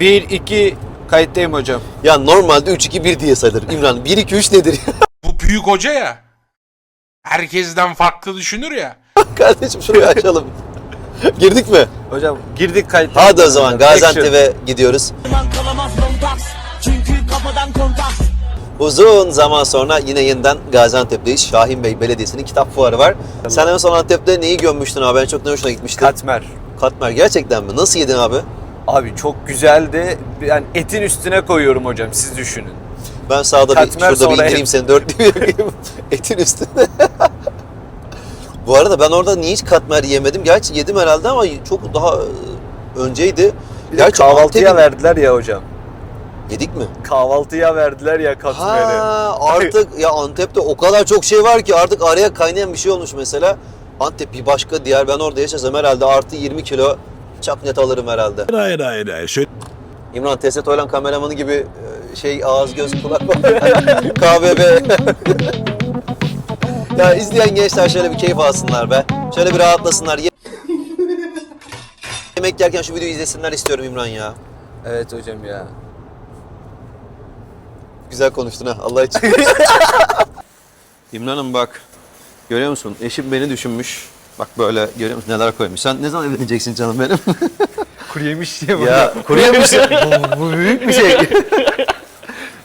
1, 2 kayıttayım hocam. Ya normalde 3-2-1 diye sayılır. İmran 1-2-3 nedir ya? Bu büyük hoca ya. Herkesten farklı düşünür ya. Kardeşim şurayı açalım. Girdik mi? Hocam girdik kayıtta. Hadi o zaman. Gaziantep'e gidiyoruz. kalamaz montaks Çünkü kafadan kontak Uzun zaman sonra yine yeniden Gaziantep'teyiz. Şahin Bey Belediyesi'nin kitap fuarı var. Sen en son Antep'te neyi gömmüştün abi? Ben çok ne hoşuna gitmişti. Katmer. Katmer gerçekten mi? Nasıl yedin abi? Abi çok güzeldi. Yani etin üstüne koyuyorum hocam siz düşünün. Ben sağda bir, Katmer şurada bir indireyim et. seni dörtlüyüm. Etin üstüne. Bu arada ben orada niye hiç katmer yemedim? Gerçi yedim herhalde ama çok daha e, önceydi. Bir de Gerçi kahvaltıya Antep'in- verdiler ya hocam. Yedik mi? Kahvaltıya verdiler ya katmeri. Ha, artık ya Antep'te o kadar çok şey var ki artık araya kaynayan bir şey olmuş mesela. Antep bir başka diğer ben orada yaşasam herhalde artı 20 kilo çap net alırım herhalde. Hayır hayır hayır. Şöyle İmran Teset Toylan kameramanı gibi e, şey ağız göz kulak KBB. ya izleyen gençler şöyle bir keyif alsınlar be. Şöyle bir rahatlasınlar. Ye- Yemek yerken şu videoyu izlesinler istiyorum İmran ya. Evet hocam ya. Güzel konuştun ha Allah için. İmran'ım bak. Görüyor musun? Eşim beni düşünmüş. Bak böyle görüyor musun neler koymuş. Sen ne zaman evleneceksin canım benim? Kuru yemiş diye ya kuruyor musun? bu, bu büyük bir şey.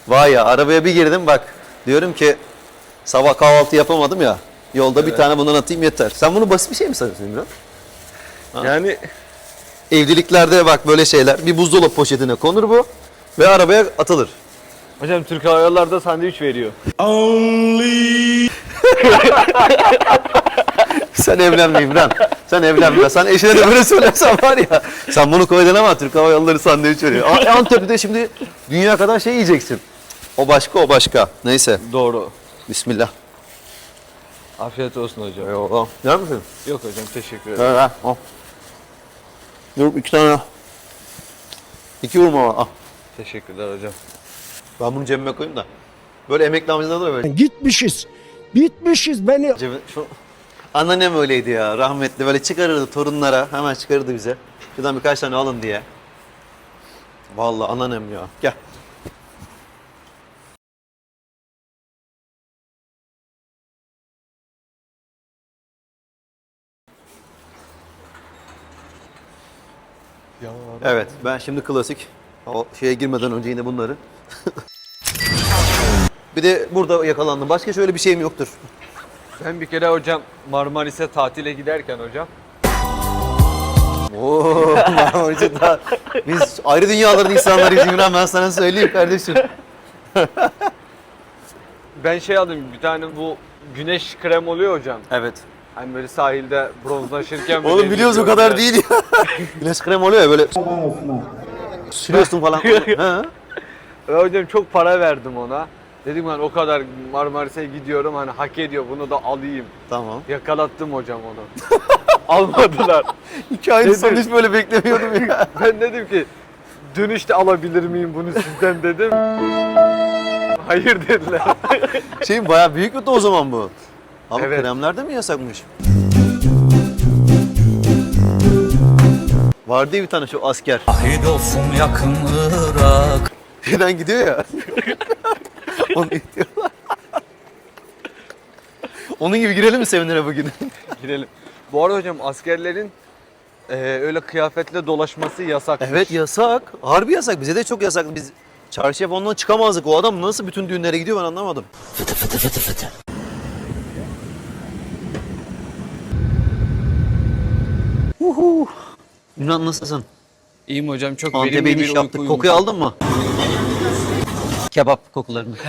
Vay ya arabaya bir girdim bak. Diyorum ki sabah kahvaltı yapamadım ya. Yolda bir tane bundan atayım yeter. Sen bunu basit bir şey mi sanıyorsun İmran? Yani Evliliklerde bak böyle şeyler. Bir buzdolabı poşetine konur bu. Ve arabaya atılır. Hocam Türk Hava Yolları da sandviç veriyor. Sen evlenme İmran. Sen evlenme. Sen eşine de böyle söylersen var ya. Sen bunu koydun ama Türk Hava Yolları sandviç veriyor. A- Antep'te şimdi dünya kadar şey yiyeceksin. O başka o başka. Neyse. Doğru. Bismillah. Afiyet olsun hocam. Eyvallah. Yer misin? Yok hocam teşekkür ederim. Ver ver. Al. Dur iki tane. İki vurma var. Al. Teşekkürler hocam. Ben bunu cebime koyayım da. Böyle emekli amcalarda da böyle. gitmişiz. Bitmişiz beni. Cebime, şu... Anneannem öyleydi ya rahmetli. Böyle çıkarırdı torunlara. Hemen çıkarırdı bize. Şuradan birkaç tane alın diye. Vallahi anneannem ya. Gel. Evet, ben şimdi klasik. O şeye girmeden önce yine bunları. bir de burada yakalandım. Başka şöyle bir şeyim yoktur. Ben bir kere hocam Marmaris'e tatile giderken hocam. Oo, Marmaris'e daha... Biz ayrı dünyaların insanlarıyız İmran ben sana söyleyeyim kardeşim. Ben şey aldım bir tane bu güneş krem oluyor hocam. Evet. Hani böyle sahilde bronzlaşırken böyle Oğlum biliyoruz o kadar değil ya. Güneş krem oluyor ya böyle. Sürüyorsun falan. ha? Ve hocam çok para verdim ona. Dedim ben o kadar Marmaris'e gidiyorum hani hak ediyor bunu da alayım. Tamam. Yakalattım hocam onu. Almadılar. Hikayenin sonunu hiç böyle beklemiyordum ya. Ben dedim ki dönüşte alabilir miyim bunu sizden dedim. Hayır dediler. Şey bayağı büyük de o zaman bu. Ama Evet. kremler de mi yasakmış? Vardı ya bir tane şu asker. Ahit olsun yakın Irak Birden gidiyor ya. Onu. Onun gibi girelim mi seminere bugün? Girelim. Bu arada hocam askerlerin eee, öyle kıyafetle dolaşması yasak. evet yasak. Harbi yasak. Bize de çok yasak. Biz çarşıya ondan çıkamazdık. O adam nasıl bütün düğünlere gidiyor ben anlamadım. Uhu. Yunan nasılsın? İyiyim hocam çok Antep'e verimli bir iniş uyku yaptık. uyumuşum. Kokuyu aldın mı? Kebap kokularını.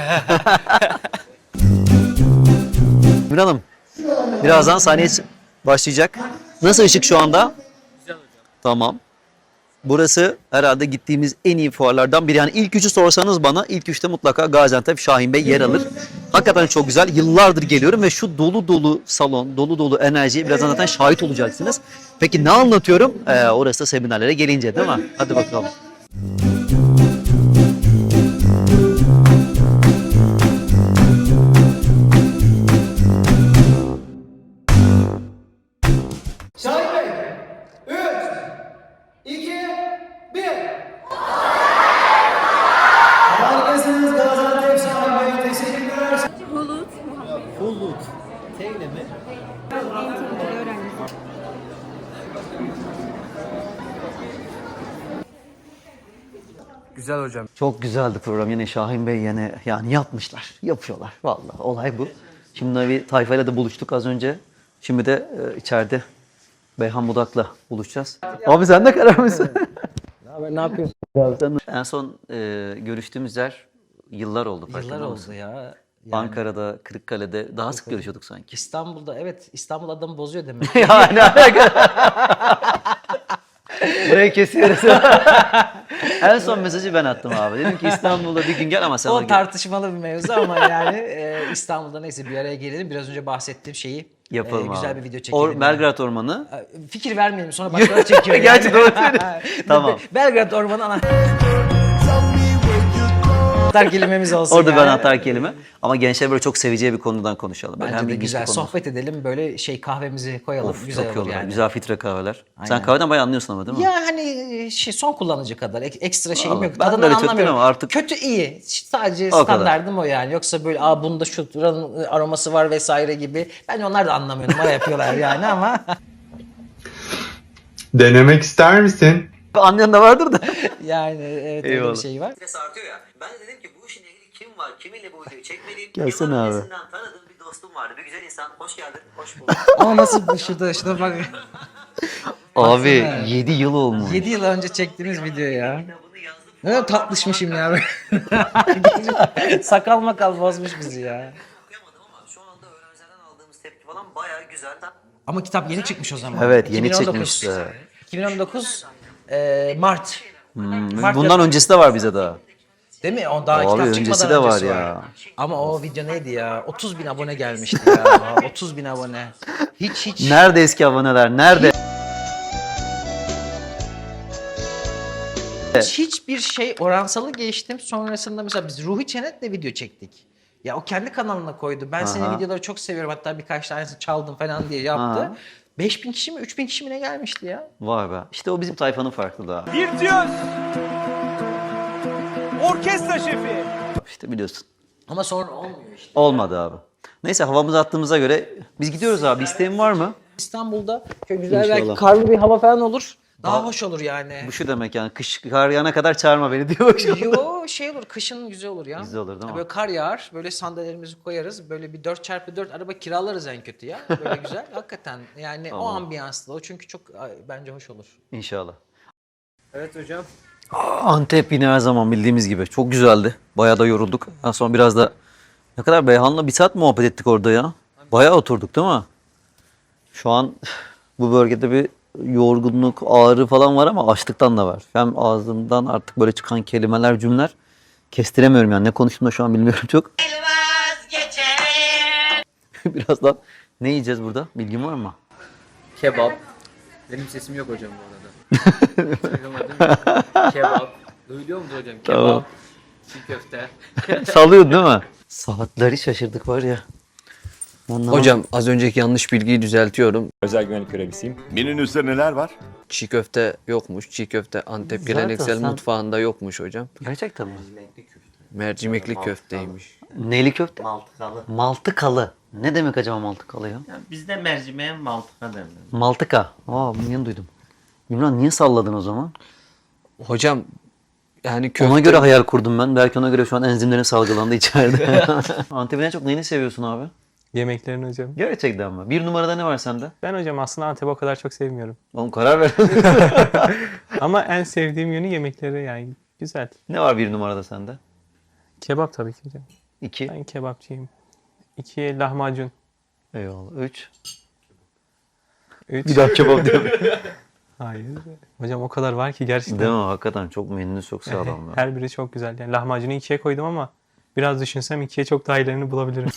Ümran Hanım, birazdan sahneye başlayacak. Nasıl ışık şu anda? Tamam. Burası herhalde gittiğimiz en iyi fuarlardan biri. Yani ilk üçü sorsanız bana ilk üçte mutlaka Gaziantep Şahin Bey yer alır. Hakikaten çok güzel. Yıllardır geliyorum ve şu dolu dolu salon, dolu dolu enerjiye birazdan zaten şahit olacaksınız. Peki ne anlatıyorum? Ee, orası da seminerlere gelince değil mi? Hadi bakalım. Güzel hocam. Çok güzeldi program. Yine Şahin Bey yine yani yapmışlar. Yapıyorlar. Vallahi olay bu. Şimdi bir tayfayla da buluştuk az önce. Şimdi de e, içeride Beyhan Budak'la buluşacağız. Abi sen de karar mısın? ne yapıyorsun? Sen- en son e, görüştüğümüz yer yıllar oldu. Yıllar farkında oldu ya. Yani Ankara'da, Kırıkkale'de daha sık görüşüyorduk sanki. İstanbul'da evet İstanbul adamı bozuyor demek. ya ne alaka? Burayı kesiyoruz. en son mesajı ben attım abi. Dedim ki İstanbul'da bir gün gel ama sen de o gel. tartışmalı bir mevzu ama yani e, İstanbul'da neyse bir araya gelelim. Biraz önce bahsettiğim şeyi Yapalım e, güzel abi. bir video çekelim. Or, yani. Belgrad Ormanı. E, Fikir vermeyelim sonra başkaları çekiyor. yani. Gerçi doğru söylüyorsun. Tamam. Belgrad Ormanı ana. Anahtar kelimemiz olsun Orada bir yani. anahtar kelime. Ama gençler böyle çok seveceği bir konudan konuşalım. Bence hem de bir güzel. konu. Sohbet edelim böyle şey kahvemizi koyalım. Of, güzel çok olur olur. yani. Güzel filtre kahveler. Sen Aynen. kahveden bayağı anlıyorsun ama değil mi? Ya hani şey son kullanıcı kadar ek- ekstra şeyim Vallahi yok. ben çok anlamıyorum. ama artık- Kötü iyi. Sadece O kadar. standardım o yani. Yoksa böyle aa bunda şu buranın aroması var vesaire gibi. Ben onlar da anlamıyorum. Numara yapıyorlar yani ama. Denemek ister misin? Anlayan da vardır da. yani evet öyle bir Eyvallah. şey var. Stres artıyor ya. Ben de dedim ki bu işin ehli kim var? Kiminle bu videoyu çekmeliyim? Gelsene Yıllar abi. öncesinden tanıdığım bir dostum vardı. Bir güzel insan. Hoş geldin. Hoş bulduk. Ama nasıl şurada şurada bak. Abi 7 yıl olmuş. 7 yıl önce çektiğimiz video ya. Ne kadar tatlışmışım ya. Sakal makal bozmuş bizi ya. Okuyamadım ama şu anda öğrencilerden aldığımız tepki falan bayağı güzel. Ama kitap yeni çıkmış o zaman. Evet, yeni 2019. çıkmıştı. 2019 e, Mart. Mart Bundan öncesi de var bize daha. Değil mi? O daha Abi kitap öncesi çıkmadan de var öncesi ya. Ama o video neydi ya? 30 bin abone gelmişti ya. 30 bin abone. Hiç hiç. Nerede eski aboneler? Nerede? Hiç hiçbir şey oransalı geçtim. Sonrasında mesela biz Ruhi Çenet'le video çektik. Ya o kendi kanalına koydu. Ben senin Aha. videoları çok seviyorum. Hatta birkaç tanesini çaldım falan diye yaptı. Aha. 5000 kişi mi 3000 kişi mi ne gelmişti ya? Vay be. İşte o bizim tayfanın farklılığı abi. Virtüöz. Orkestra şefi. İşte biliyorsun. Ama sonra olmuyor işte. Olmadı abi. Neyse havamızı attığımıza göre biz gidiyoruz abi. İsteğin var mı? İstanbul'da şöyle güzel İnşallah. belki karlı bir hava falan olur. Daha hoş olur yani. Bu şu demek yani kış kar yağana kadar çağırma beni diyor. Yo şey olur kışın güzel olur ya. Güzel olur, değil mi? Böyle kar yağar böyle sandalyelerimizi koyarız böyle bir 4x4 araba kiralarız en kötü ya. Böyle güzel hakikaten yani o Tamam. ambiyanslı o çünkü çok bence hoş olur. İnşallah. Evet hocam. Antep yine her zaman bildiğimiz gibi. Çok güzeldi. Bayağı da yorulduk. En son biraz da ne kadar Beyhan'la bir saat muhabbet ettik orada ya. Bayağı oturduk değil mi? Şu an bu bölgede bir yorgunluk, ağrı falan var ama açlıktan da var. Hem ağzımdan artık böyle çıkan kelimeler, cümleler kestiremiyorum yani. Ne konuştuğumu da şu an bilmiyorum çok. Birazdan ne yiyeceğiz burada? Bilgin var mı? Kebap. Benim sesim yok hocam bu arada. Kebap. Duyuluyor mu hocam? Kebap. Tamam. Çiğ köfte. Sallıyorsun değil mi? Saatleri şaşırdık var ya. Ondan Hocam az önceki yanlış bilgiyi düzeltiyorum. Özel güvenlik görevlisiyim. Menünüzde neler var? Çiğ köfte yokmuş. Çiğ köfte Antep Zaten geleneksel sen- mutfağında yokmuş hocam. Gerçekten mi? Mercimekli köfteymiş. Neyli köfte? Maltıkalı. Maltıkalı. Ne demek acaba maltıkalı ya? Ya bizde mercimeğe maltıka derler. Maltıka. Aa bunu yeni duydum. İmran niye salladın o zaman? Hocam yani köfte... Ona göre hayal kurdum ben. Belki ona göre şu an enzimlerin salgılandı içeride. Antep'in en çok neyini seviyorsun abi? Yemeklerini hocam. Gerçekten mi? Bir numarada ne var sende? Ben hocam aslında Antep'i o kadar çok sevmiyorum. Oğlum karar ver. Ama en sevdiğim yönü yemekleri yani güzel. ne var bir numarada sende? Kebap tabii ki hocam. İki. Ben kebapçıyım. İki lahmacun. Eyvallah. Üç. Üç. Bir daha kebap diyorum. Hayır. Hocam o kadar var ki gerçekten. Değil mi? Hakikaten çok menüsü çok sağlam. Her biri çok güzel. Yani lahmacunu ikiye koydum ama biraz düşünsem ikiye çok daha iyilerini bulabilirim.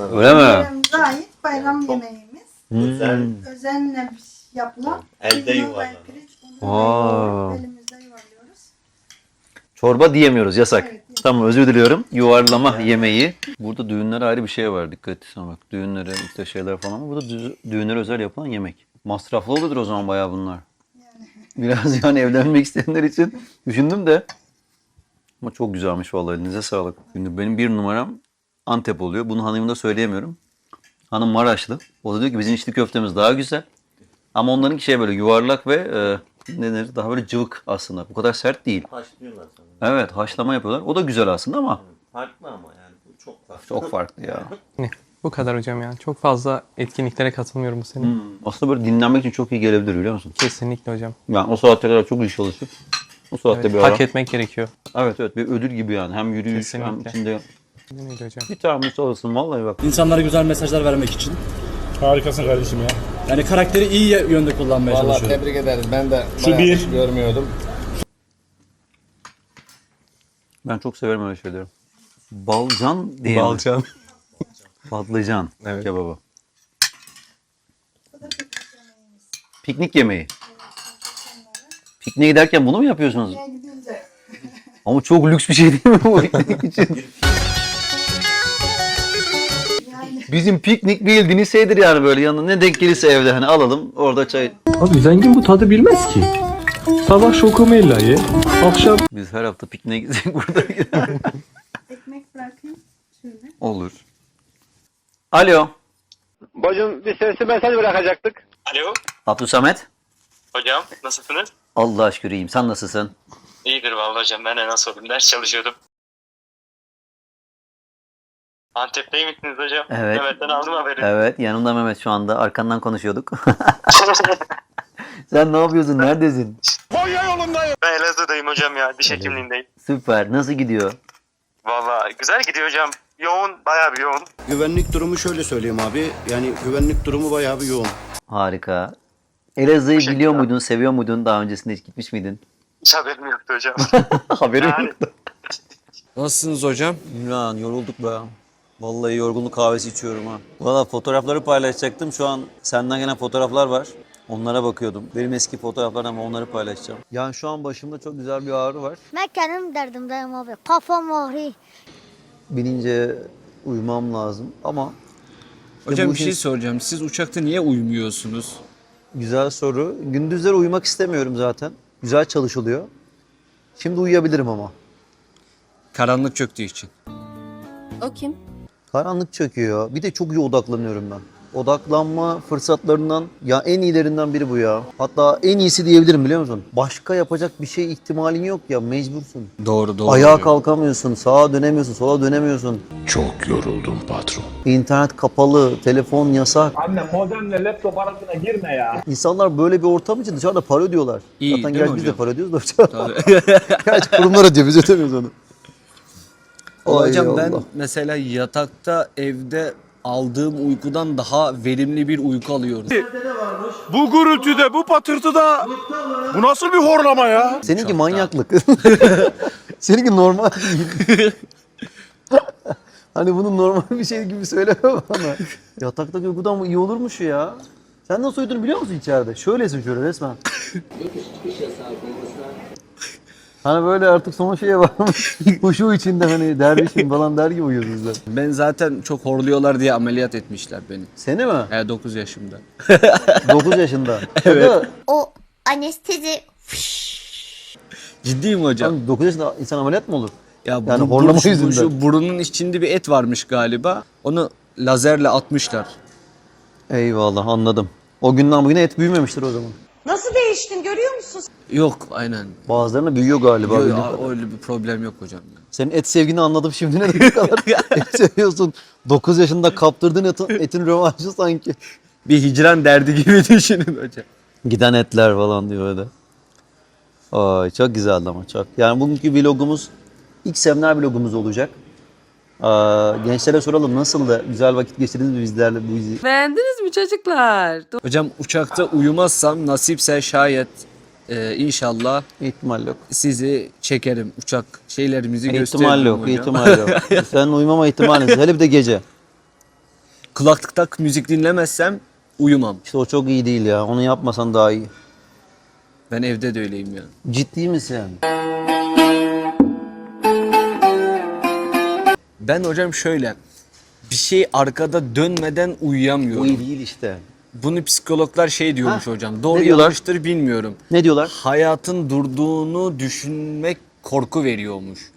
Öyle mi? Ait bayram yemeğimiz. Hmm. Özenle yapılan Elde kıyma ve yuvarlanır. pirinç unu Aa. yoğurup elimizde yuvarlıyoruz. Çorba diyemiyoruz yasak. Evet, yasak. Tamam özür diliyorum. Yuvarlama yemeği. Burada düğünler ayrı bir şey var dikkat etsene bak. Düğünlere işte şeyler falan ama burada düz- düğünlere özel yapılan yemek. Masraflı oluyor o zaman bayağı bunlar. Biraz yani evlenmek isteyenler için düşündüm de. Ama çok güzelmiş vallahi elinize sağlık. Şimdi benim bir numaram Antep oluyor. Bunu hanımda söyleyemiyorum. Hanım Maraşlı. O da diyor ki bizim içli köftemiz daha güzel. Ama onlarınki şey böyle yuvarlak ve e, ne denir? Daha böyle cıvık aslında. Bu kadar sert değil. Haşlıyorlar sana. Evet haşlama yapıyorlar. O da güzel aslında ama Farklı ama yani bu çok farklı. çok farklı ya. Ne? Bu kadar hocam yani. Çok fazla etkinliklere katılmıyorum bu sene. Aslında böyle dinlenmek için çok iyi gelebilir biliyor musun? Kesinlikle hocam. Yani o saatte kadar çok iyi çalışıp o saatte Evet, bir ara. hak etmek gerekiyor. Evet evet bir ödül gibi yani. Hem yürüyüş hem Kesinlikle. içinde Neydi hocam? bir tanesi olsun vallahi bak. İnsanlara güzel mesajlar vermek için. Harikasın kardeşim ya. Yani karakteri iyi yönde kullanmaya çalışıyorum. tebrik ederiz. Ben de Şu bir. görmüyordum. Ben çok severim öyle şeyleri. Balcan diye. mi? Balcan. Patlıcan Evet. kebabı. Piknik yemeği. Pikniğe giderken bunu mu yapıyorsunuz? Ama çok lüks bir şey değil mi bu piknik için? Bizim piknik bildiğiniz şeydir yani böyle yanına ne denk gelirse evde hani alalım orada çay. Abi zengin bu tadı bilmez ki. Sabah şokomella ye. Akşam Biz her hafta pikniğe gitsek burada ekmek bırakayım. Şöyle. olur. Alo. Bacım bir sesli mesaj bırakacaktık. Alo. Abdülsamet. Hocam nasılsınız? Allah şükür iyiyim. Sen nasılsın? İyidir vallahi hocam. Ben de nasıl olayım? Ders çalışıyordum. Antep'teymişsiniz hocam. Evet. Ben aldım haberi. Evet yanımda Mehmet şu anda. Arkandan konuşuyorduk. Sen ne yapıyorsun? Neredesin? ben Elazığ'dayım hocam ya. Diş hekimliğindeyim. Süper. Nasıl gidiyor? Vallahi güzel gidiyor hocam. Yoğun, bayağı bir yoğun. güvenlik durumu şöyle söyleyeyim abi. Yani güvenlik durumu bayağı bir yoğun. Harika. Elazığ'ı Teşekkürler. biliyor muydun, seviyor muydun? Daha öncesinde hiç gitmiş miydin? Hiç haberim yoktu hocam. Haberim Yani- yoktu. Nasılsınız hocam? İmran yorulduk be. Vallahi yorgunluk kahvesi içiyorum ha. Valla fotoğrafları paylaşacaktım. Şu an senden gelen fotoğraflar var. Onlara bakıyordum. Benim eski fotoğraflar ama onları paylaşacağım. Yani şu an başımda çok güzel bir ağrı var. Ben kendim derdimdeyim abi. Kafam ağrıyor. Binince uyumam lazım ama Hocam bir şey soracağım. Siz uçakta niye uyumuyorsunuz? Güzel soru. Gündüzleri uyumak istemiyorum zaten. Güzel çalışılıyor. Şimdi uyuyabilirim ama. Karanlık çöktüğü için. O kim? Karanlık çöküyor. Bir de çok iyi odaklanıyorum ben. Odaklanma fırsatlarından ya en iyilerinden biri bu ya. Hatta en iyisi diyebilirim biliyor musun? Başka yapacak bir şey ihtimalin yok ya mecbursun. Doğru doğru. Ayağa hocam. kalkamıyorsun, sağa dönemiyorsun, sola dönemiyorsun. Çok yoruldum patron. İnternet kapalı, telefon yasak. Anne modemle laptop arasına girme ya. İnsanlar böyle bir ortam için dışarıda para ödüyorlar. İyi, Zaten gerçi biz de hocam? para ödüyoruz da. Gerçi kurumlar ödüyor, biz ödemiyoruz onu. Hocam Ay ben Allah. mesela yatakta evde aldığım uykudan daha verimli bir uyku alıyorum. Bu gürültüde, bu patırtıda bu nasıl bir horlama ya? Seninki manyaklık. Seninki normal değil. hani bunu normal bir şey gibi söyleme bana. Yataktaki uykudan bu iyi olurmuş ya. Sen nasıl uyuduğunu biliyor musun içeride? Şöylesin şöyle resmen. Hani böyle artık son şeye varmış. Huşu içinde hani dervişim falan der gibi uyuyorsunuz da. Ben zaten çok horluyorlar diye ameliyat etmişler beni. Seni mi? E 9 yaşımda. 9 yaşında. evet. O anestezi. Ciddiyim hocam. 9 yaşında insan ameliyat mı olur? Ya Yani bu- horlama bu- şu- yüzünden. Şu burunun içinde bir et varmış galiba. Onu lazerle atmışlar. Eyvallah anladım. O günden bugüne et büyümemiştir o zaman. Nasıl değiştin görüyor musun? Yok aynen. Bazılarına büyüyor galiba. Yok, bildiğim öyle bir problem yok hocam. Senin et sevgini anladım şimdi ne kadar et seviyorsun. 9 yaşında kaptırdığın etin, etin rövanşı sanki. Bir hicran derdi gibi düşünün hocam. Giden etler falan diyor öyle. Ay çok güzeldi ama çok. Yani bugünkü vlogumuz ilk seminer vlogumuz olacak. Aa, gençlere soralım nasıl da güzel vakit geçirdiniz mi bizlerle bu izi? Beğendiniz mi çocuklar? Hocam uçakta uyumazsam nasipse şayet e, inşallah İhtimal yok. sizi çekerim. Uçak şeylerimizi gösteririm İhtimal yok, hocam. ihtimal yok. Sen uyumama ihtimaliniz. Hele bir de gece. Kulaklıkta müzik dinlemezsem uyumam. İşte o çok iyi değil ya. Onu yapmasan daha iyi. Ben evde de öyleyim ya. Ciddi misin? Ben hocam şöyle bir şey arkada dönmeden uyuyamıyorum. İyi değil işte. Bunu psikologlar şey diyormuş hocam. Doğru diyorlar? yanlıştır bilmiyorum. Ne diyorlar? Hayatın durduğunu düşünmek korku veriyormuş.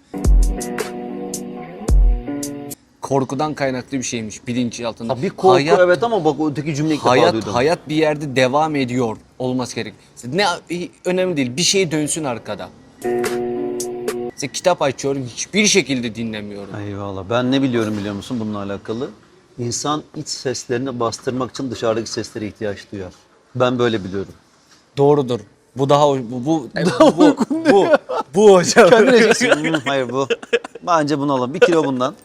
korkudan kaynaklı bir şeymiş bilinçaltında. Ha, bir korku hayat, evet ama bak öteki cümleyi hayat, duydum. hayat bir yerde devam ediyor olması gerek. Ne önemli değil. Bir şey dönsün arkada. İşte kitap açıyorum hiçbir şekilde dinlemiyorum. Eyvallah. Ben ne biliyorum biliyor musun bununla alakalı? İnsan iç seslerini bastırmak için dışarıdaki seslere ihtiyaç duyar. Ben böyle biliyorum. Doğrudur. Bu daha bu bu bu bu, bu, bu hocam. Kendine diyeceksin. "Hmm, hayır bu. Bence bunu alalım. Bir kilo bundan.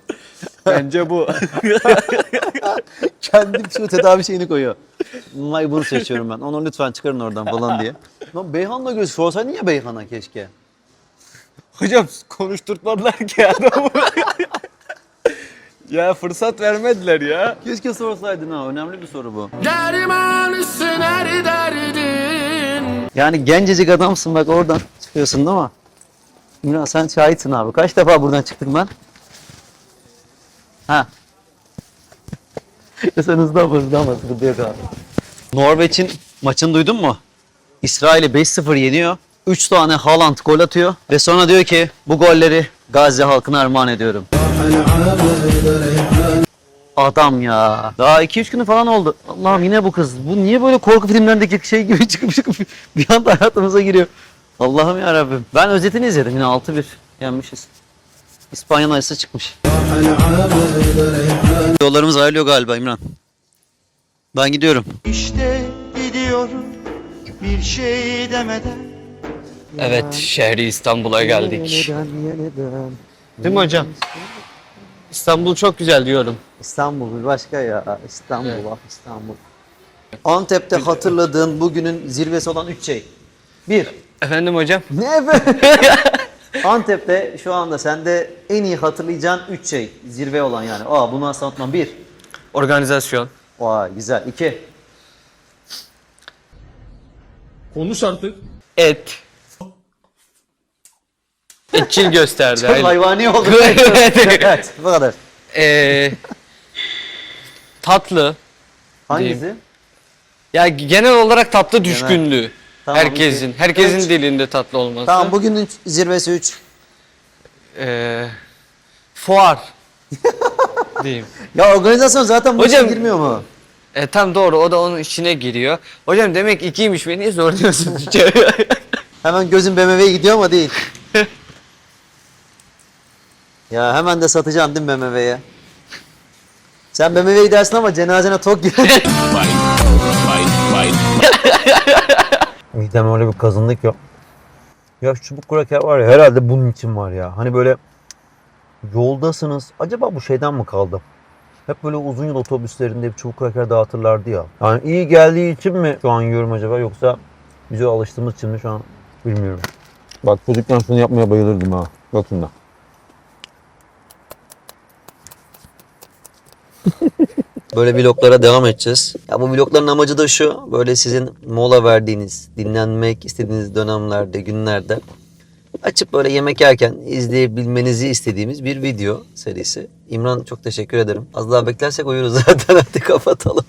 Bence bu. Kendi psikotedavi şeyini koyuyor. "Hmm, Hayır bunu seçiyorum ben. Onu lütfen çıkarın oradan falan diye. Lan Beyhan'la göz sorsaydın ya Beyhan'a keşke. Hocam konuşturtmadılar ki adamı. ya fırsat vermediler ya. Keşke sorsaydın ha. Önemli bir soru bu. Yani gencecik adamsın bak oradan çıkıyorsun değil mi? İmran sen şahitsin abi. Kaç defa buradan çıktık ben? Ha. ya sen hızlı ama hızlı ama sıkıntı yok abi. Norveç'in maçını duydun mu? İsrail'i 5-0 yeniyor. 3 tane Haaland gol atıyor. Ve sonra diyor ki bu golleri Gazze halkına armağan ediyorum. Adam ya. Daha 2-3 günü falan oldu. Allah'ım yine bu kız. Bu niye böyle korku filmlerindeki şey gibi çıkıp çıkıp bir anda hayatımıza giriyor. Allah'ım ya Rabbim. Ben özetini izledim yine 6-1 yenmişiz. İspanya'nın acısı çıkmış. Yollarımız ayrılıyor galiba İmran. Ben gidiyorum. İşte gidiyorum bir şey demeden Evet şehri İstanbul'a geldik. Değil mi hocam? İstanbul çok güzel diyorum. İstanbul bir başka ya. İstanbul ah İstanbul. Antep'te hatırladığın bugünün zirvesi olan 3 şey. 1. Efendim hocam? Ne be? Antep'te şu anda sende en iyi hatırlayacağın 3 şey. Zirve olan yani. Aa bunu asla unutmam. 1. Organizasyon. Vay güzel. 2. Konuş artık. Et. Etçil gösterdi. Çok aynen. hayvani oldu. evet bu kadar. Ee, tatlı. Hangisi? Ya genel olarak tatlı düşkünlüğü. Tamam, herkesin. iki. Herkesin Üç. dilinde tatlı olması. Tamam bugünün zirvesi 3. Ee, fuar. diyeyim. Ya organizasyon zaten bu Hocam- işe girmiyor mu? E, tam doğru o da onun içine giriyor. Hocam demek ikiymiş beni niye zorluyorsun? Hemen gözün BMW'ye gidiyor ama değil. Ya hemen de satacaksın değil mi BMW'ye? Sen BMW'ye gidersin ama cenazene tok girer. Midem öyle bir kazındık ya. Ya şu çubuk kraker var ya herhalde bunun için var ya. Hani böyle yoldasınız. Acaba bu şeyden mi kaldı? Hep böyle uzun yol otobüslerinde bir çubuk kraker dağıtırlardı ya. Yani iyi geldiği için mi şu an yiyorum acaba yoksa bize alıştığımız için mi şu an bilmiyorum. Bak çocukken şunu yapmaya bayılırdım ha. Bakın da. Böyle vloglara devam edeceğiz. Ya bu vlogların amacı da şu. Böyle sizin mola verdiğiniz, dinlenmek istediğiniz dönemlerde, günlerde açıp böyle yemek yerken izleyebilmenizi istediğimiz bir video serisi. İmran çok teşekkür ederim. Az daha beklersek uyuruz zaten. Hadi kapatalım.